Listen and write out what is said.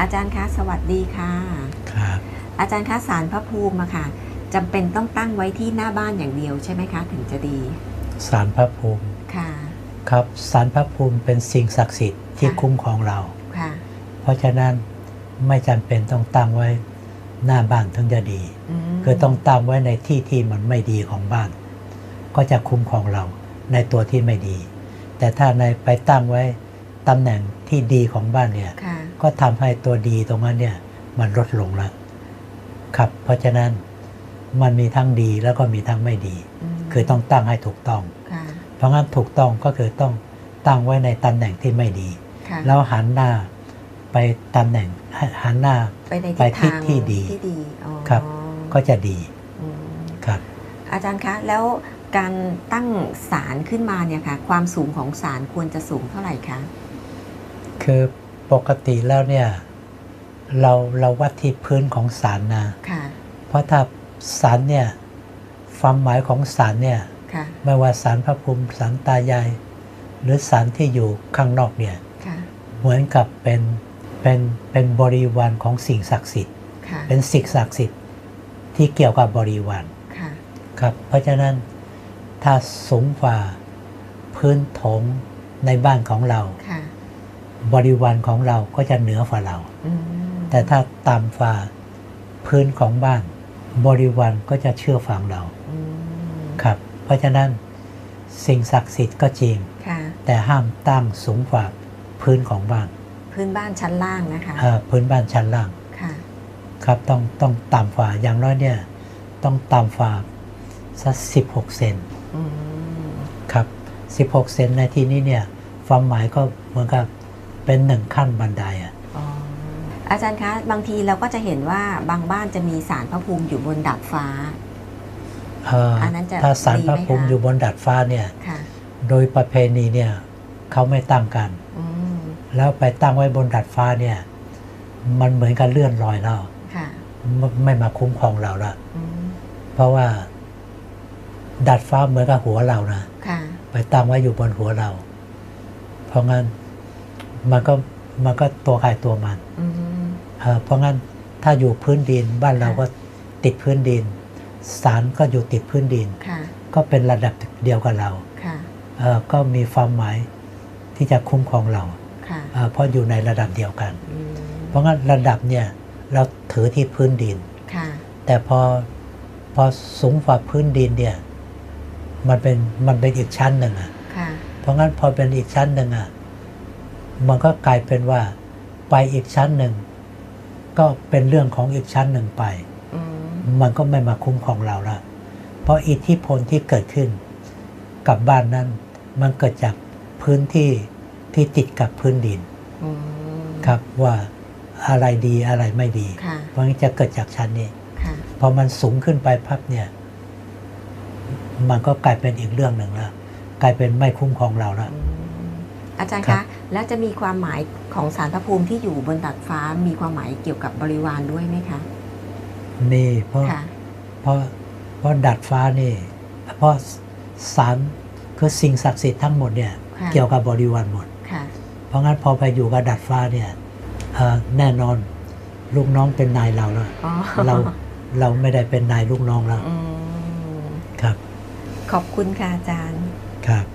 อาจารย์คะสวัสดีค่ะ ครับอาจารย์คะสารพระภูมิอะค่ะจำเป็นต้องตั้งไว้ที่หน้าบ้านอย่างเดียวใช่ไหมคะ ถึงจะดีสารพระภูมิค่ะ ครับสารพระภูมิเป็นสิ่งศักดิ์สิทธิ์ที่ค่ะคุ้มครองเราค่ะ เพราะฉะนั้นไม่จำเป็นต้องตั้งไว้หน้าบ้านถึงจะดีมคือต้องตั้งไว้ในที่ที่มันไม่ดีของบ้าน ก็จะคุ้มครองเราในตัวที่ไม่ดี แต่ถ้าในไปตั้งไว้ ตำแหน่งที่ดีของบ้านเนี่ยค่ะก็ทำให้ตัวดีตรงนั้นเนี่ย มันลดลงแล้วครับ เพราะฉะนั้นมันมีทั้งดีแล้วก็มีทั้งไม่ดีมคือต้องตั้งให้ถูกต้องค่ะเพราะงั้นถูกต้องก็คือต้องตั้งไว้ในตำแหน่งที่ไม่ดีค่ะแล้วหันหน้าไปตำแหน่งหันหน้าไปในไปทิศทิศทางที่ดีที่ดีอ๋อครับ ก็จะดีอืมครับ อาจารย์คะแล้วการตั้งศาลขึ้นมาเนี่ยค่ะ ความสูงของศาลควรจะสูงเท่าไหร่คะ คือปกติแล้วเนี่ยเราเราวัดที่พื้นของศาลนะค่ะเพราะถ้าศาลเนี่ยความหมายของศาลเนี่ยค่ะไม่ว่าศาลพระภูมิศาลตายายหรือศาลที่อยู่ข้างนอกเนี่ยค่ะเหมือนกับเป็นเป็นเป็นบริวารของสิ่งศักดิ์สิทธิ์ค่ะเป็นสิ่งศักดิ์สิทธิ์ที่เกี่ยวกับบริวารค่ะครับเพราะฉะนั้นถ้าสูงกว่าพื้นโถงในบ้านของเราค่ะ บริวารของเราก็จะเหนือกว่าเราอืมแต่ถ้าต่ำกว่าพื้นของบ้าน บริวารก็จะเชื่อฟังเราอืมครับ เพราะฉะนั้นสิ่งศักดิ์สิทธิ์ก็จริงค่ะแต่ห้ามตั้งสูงกว่าพื้นของบ้าน พื้นบ้านชั้นล่างนะคะเอ่อพื้นบ้านชั้นล่างค่ะครับต้องต้องต่ำกว่าอย่างน้อยเนี่ย ต้องต่ำกว่าสักสิบหกเซนอืมครับสิบหกเซนในที่นี้เนี่ยความหมายก็เหมือนกับ เป็นหนึ่งขั้นบันไดอะอ๋ออาจารย์คะ บางทีเราก็จะเห็นว่าบางบ้านจะมีสารพระภูมิอยู่บนดาดฟ้าเอ่ออนนั้นจะถ้าสารดีไหมพระภูมิคะอยู่บนดาดฟ้าเนี่ยค่ะโดยประเพณีเนี่ยเขาไม่ตั้งกันอืมแล้วไปตั้งไว้บนดาดฟ้าเนี่ย มันเหมือนกับเลื่อนลอยเราค่ะไม่ไม่มาคุ้มครองเราละอืมเพราะว่าดาดฟ้าเหมือนกับหัวเรานะค่ะไปตั้งไว้อยู่บนหัวเรา เพราะงั้น มันก็มันก็ตัวใครตัวมันอืมเอ่อเพราะงั้นถ้าอยู่พื้นดินบ้านเราค่ะก็ติดพื้นดินศาลก็อยู่ติดพื้นดินค่ะก็เป็นระดับเดียวกับเราค่ะเอ่อก็มีความหมายที่จะคุ้มครองเราค่ะเอ่อเพราะอยู่ในระดับเดียวกันอืมเพราะงั้นระดับเนี่ยเราถือที่พื้นดินค่ะแต่พอพอสูงกว่าพื้นดินเนี่ยมันเป็นมันเป็นอีกชั้นหนึ่งอะค่ะเพราะงั้นพอเป็นอีกชั้นหนึ่งอะ มันก็กลายเป็นว่าไปอีกชั้นหนึ่ง ก็เป็นเรื่องของอีกชั้นหนึ่งไปอืมมันก็ไม่มาคุ้มครองเราละเพราะอิทธิพลที่เกิดขึ้น กับบ้านนั้น มันเกิดจากพื้นที่ที่ติดกับพื้นดินอืมครับว่าอะไรดีอะไรไม่ดีค่ะเพราะงั้นจะเกิดจากชั้นนี้ค่ะพอมันสูงขึ้นไปพับเนี่ย มันก็กลายเป็นอีกเรื่องหนึ่งแล้วกลายเป็นไม่คุ้มครองเราแล้วอืมอาจารย์ครัคะบ แล้วจะมีความหมายของสารพระภูมิที่อยู่บนดาดฟ้ามีความหมายเกี่ยวกับบริวารด้วยไหมคะนี่เพราะค่ะเพราะเพราะดัดฟ้านี่ เพราะสารคือสิ่งศักดิ์สิทธิ์ทั้งหมดเนี่ยค่ะเกี่ยวกับบริวารหมดค่ะเพราะงั้นพอไปอยู่กับดัดฟ้าเนี่ยเอ่อแน่นอนลูกน้องเป็นนายเราแล้วอ๋อเราเราไม่ได้เป็นนายลูกน้องแล้วอืมครับ ขอบคุณค่ะอาจารย์ครับ